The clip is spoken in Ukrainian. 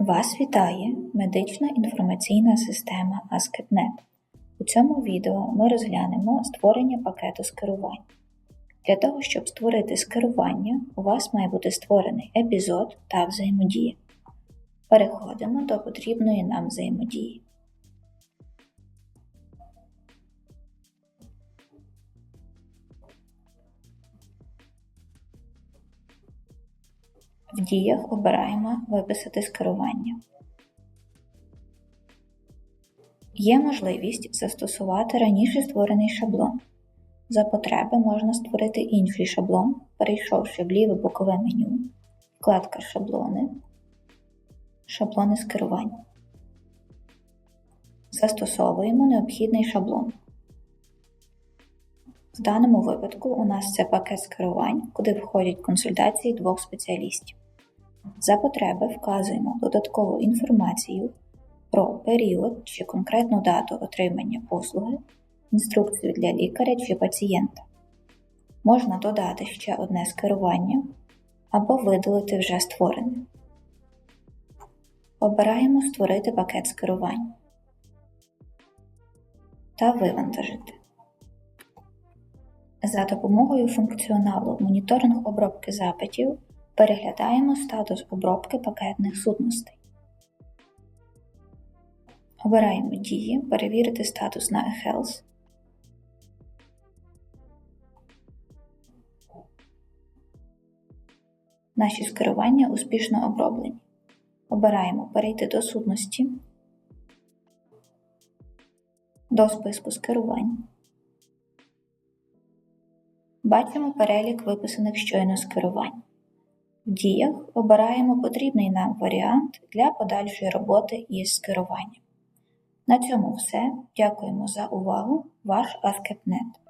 Вас вітає медична інформаційна система AskedNet. У цьому відео ми розглянемо створення пакету скерувань. Для того, щоб створити скерування, у вас має бути створений епізод та взаємодія. Переходимо до потрібної нам взаємодії. В діях обираємо Виписати скерування. Є можливість застосувати раніше створений шаблон. За потреби можна створити інший шаблон, перейшовши в ліве бокове меню, вкладка Шаблони, Шаблони скерувань. Застосовуємо необхідний шаблон. В даному випадку у нас це пакет скерувань, куди входять консультації двох спеціалістів. За потреби вказуємо додаткову інформацію про період чи конкретну дату отримання послуги, інструкцію для лікаря чи пацієнта. Можна додати ще одне скерування або видалити вже створене. Обираємо Створити пакет скерувань та Вивантажити. За допомогою функціоналу Моніторинг обробки запитів переглядаємо статус обробки пакетних сутностей. Обираємо дії Перевірити статус на eHealth. Наші скерування успішно оброблені. Обираємо Перейти до сутності, до списку скерувань. Бачимо перелік виписаних щойно скерувань. В діях обираємо потрібний нам варіант для подальшої роботи із скеруванням. На цьому все. Дякуємо за увагу. Ваш ASCII.NET